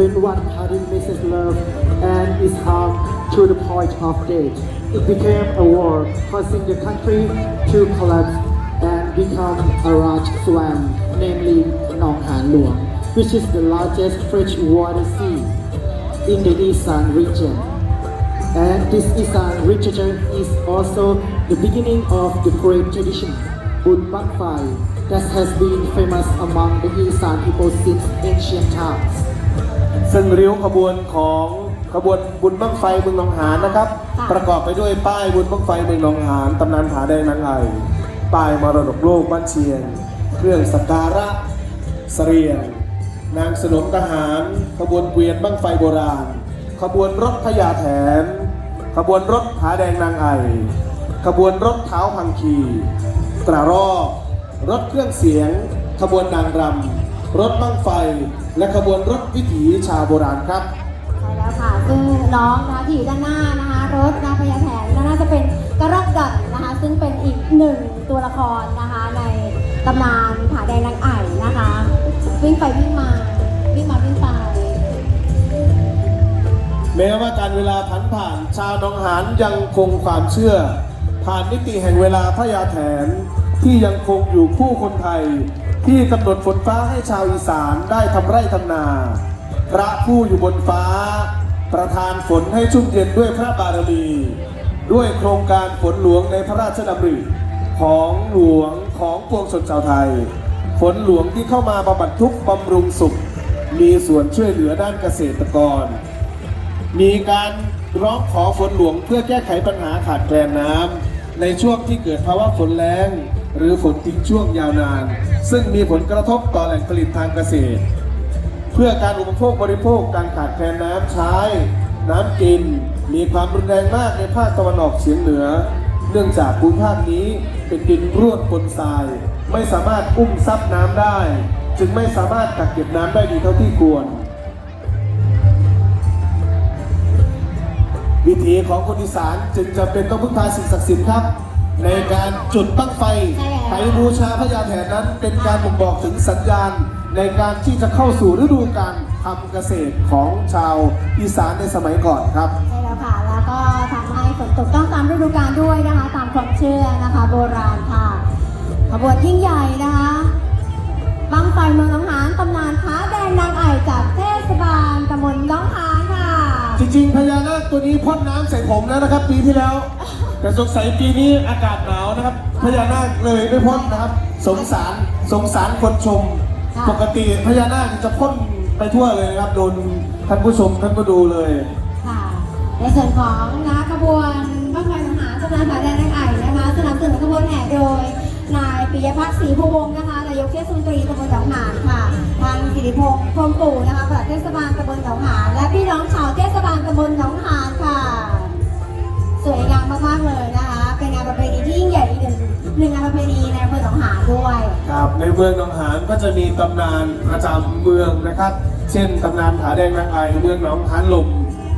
when one party misses love and is harmed to the point of death, it became a war, causing the country to collapse and become a large swamp, namely Nong Han Luang, which is the largest freshwater sea in the Isan region. And this Isan region is also the beginning of the great tradition, Bun Bang Fai, that has been famous among the Isan people since ancient times. ซึ่งริ้วขบวนของขบวนบุญบั้งไฟเมืองหนองหานนะครับ ค่ะ ประกอบไปด้วยป้ายบุญบั้งไฟเมืองหนองหานตำนานผาแดงนางไอป้ายมรดกโลกบ้านเชียง เครื่องสักการะเสรียง นางสนมทหาร ขบวนเกวียนบั้งไฟโบราณ ขบวนรถพญาแถน ขบวนรถผาแดงนางไอขบวนรถเท้าพังคีตรารอบรถเครื่องเสียง ขบวนนางรำรถบั้งไฟ และขบวนรถวิถีชาวโบราณครับใช่แล้วค่ะซึ่งน้องนะคะที่อยู่ด้านหน้านะคะรถนาพญาแถนน่าจะเป็นกระรอกดัดนะคะ ซึ่งเป็นอีกหนึ่งตัวละครนะคะ ในตำนานผาแดงนางไอ่นะคะ วิ่งไปวิ่งมาวิ่งมาวิ่งไปแม้ว่าการเวลาผ่านผ่านชาวหนองหานยังคงความเชื่อ ผ่านมิติแห่งเวลาพระยาแถนที่ยังคงอยู่คู่คนไทย ที่กำหนดฝนฟ้าให้ชาวอีสานได้ทำไร่ทำนา พระผู้อยู่บนฟ้า ประทานฝนให้ชุ่มเย็นด้วยพระบารมี ด้วยโครงการฝนหลวงในพระราชดำริของหลวงของปวงชนชาวไทย ฝนหลวงที่เข้ามาบำบัดทุกข์บำรุงสุข มีส่วนช่วยเหลือด้านเกษตรกร มีการร้องขอฝนหลวงเพื่อแก้ไขปัญหาขาดแคลนน้ำในช่วงที่เกิดภาวะฝนแล้ง หรือฝนทิ้งช่วงยาวนาน ซึ่งมีผลกระทบต่อแหล่งผลิตทางเกษตร เพื่อการอุปโภคบริโภคการขาดแคลนน้ำใช้ น้ำกิน มีความรุนแรงมากในภาคตะวันออกเฉียงเหนือ เนื่องจากภูมิภาคนี้เป็นดินร่วนปนทราย ไม่สามารถอุ้มซับน้ำได้ จึงไม่สามารถกักเก็บน้ำได้ดีเท่าที่ควรวิถีของคนอีสานจึงจะเป็นต้องพึ่งพาสิ่งศักดิ์สิทธิ์ครับ ในการจุดตั้งไฟใช่แล้วไปบูชาพญาแถนนั้น เป็นการบ่งบอกถึงสัญญาณ ในการที่จะเข้าสู่ฤดูการทำเกษตรของชาวอีสานในสมัยก่อนครับใช่แล้วค่ะ แล้วก็ทำให้ฝนตกต้องตามฤดูกาลด้วยนะคะ ตามความเชื่อนะคะโบราณค่ะขบวนยิ่งใหญ่นะคะบังไฟเมืองหนองหานตำนานท้าแดงนางไอ่จากเทศบาลตำบลหน้องหานค่ะ จริงๆพญานาคตัวนี้พ่นน้ำใส่ผมแล้วนะครับปีที่แล้ว แต่สงสัยปีนี้อากาศหนาวนะครับพญานาคเลยไม่พ่นนะครับ สงสารสงสารคนชม ค่ะปกติพญานาคจะพ่นไปทั่วเลยนะครับโดนท่านผู้ชมท่านก็ดูเลย ค่ะ ในส่วนของนะขบวนบังไฟหนองหานตำนานผาแดงนางไอ่นะคะสนับสนุนขบวนแห่โดย นายปิยพัฒน์ศรีภูวงศ์นะคะนายกเทศมนตรีตำบลหนองหานค่ะทางสิริพงศ์พรหมปู่นะคะปลัดเทศบาลตำบลหนองหานและพี่น้องชาวเทศบาล ในเมืองหนองหานก็จะมีตำนานประจำเมืองนะครับ เช่นตำนานผาแดงนางไอเมืองหนองหานลม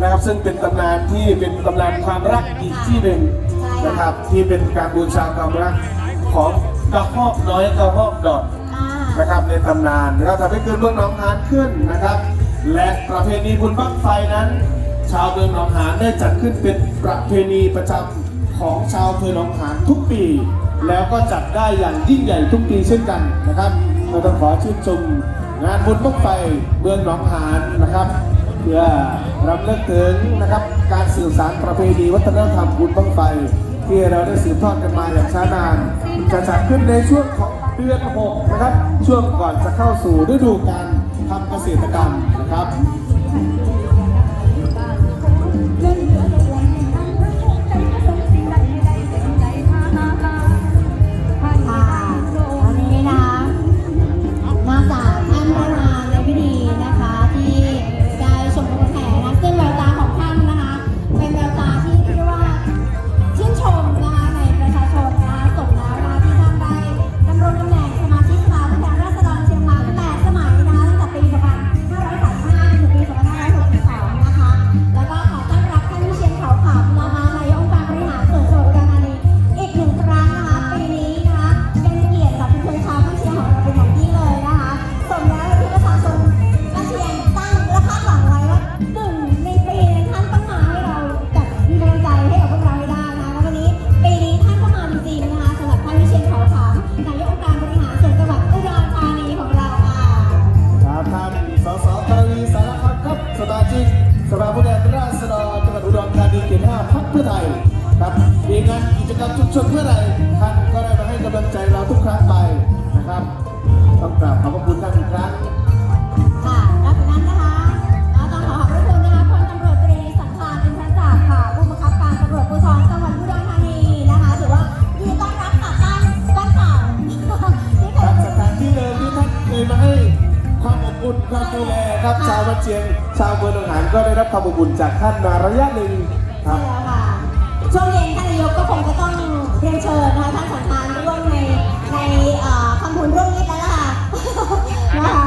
นะครับ ซึ่งเป็นตำนานที่เป็นตำนานความรักอีกที่หนึ่งใช่ค่ะนะครับ ที่เป็นการบูชาความรักของกระหอบน้อยกระหอบดอกอ่านะครับในตำนานนะครับทำให้เกิดเมืองหนองหานขึ้นนะครับ และประเพณีบุญบั้งไฟนั้น ชาวเมืองหนองหานได้จัดขึ้นเป็นประเพณีประจำของชาวอำเภอหนองหานทุกปี แล้วก็จัดได้อย่างยิ่งใหญ่ทุกปีเช่นกันนะครับเราต้องขอชื่นชมงานบุญบั้งไฟเมืองหนองหานนะครับ เพื่อรำลึกถึงนะครับการสื่อสารประเพณีวัฒนธรรมบุญบั้งไฟ ที่เราได้สืบทอดกันมาอย่างช้านานจะจัดขึ้นในช่วงของเดือน6นะครับ ช่วงก่อนจะเข้าสู่ฤดูการทำเกษตรกรรมนะครับ กิจกรรมชุมชนเพื่อไทยท่านก็ได้มาให้กำลังใจเราทุกครั้งไปนะครับ ต้องกราบขอบพระคุณท่านอีกครั้งค่ะแล้วจากนั้นนะคะก็ต้องขอขอบพระคุณนะคะพลตำรวจตรีสังคารอินทรศักดิ์ค่ะผู้บังคับการตำรวจภูธรจังหวัดอุดรธานีนะคะถือว่ายินดีต้อนรับกลับบ้านบ้านเก่าที่เคครัยบสถานที่เดิมที่ท่านเคยมาให้ความอบอุ่นความดูแลครับชาวบ้านเชียง ชาวเมืองหนองหานก็ได้รับความอบอุ่นจากท่านมาระยะหนึ่งคใช่รับแล้วค่ะช่วงเย็นท่านนายกก็ คงจะต้องเรียนเชิญนะคะท่านสังคารร่วมในในคำพูนร่วมมิตรแล้วล่ะค่ะนะคะ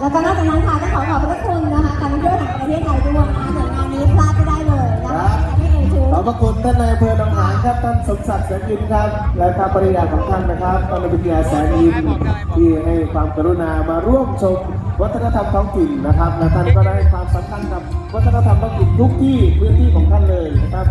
แล้วก็นอกจากนั้นค่ะต้องขอขอบพระคุณนะคะการท่องเที่ยวแห่งประเทศไทยด้วยนะคะหน่วยงานนี้พลาดไม่ได้เลยนะคะการที่เอ่ยถึงขอบพระคุณท่านนายอำเภอหนองหานครับท่านสมศักดิ์แสงยินครับ และทางภริยาของท่านนะครับท่านวิทยาแสงยินที่ให้ความกรุณามาร่วมชมวัฒนธรรมท้องถิ่นนะครับและท่านก็ได้ความสำคัญกับวัฒนธรรมท้องถิ่นทุกที่พื้นที่ของท่านเลยนะครับ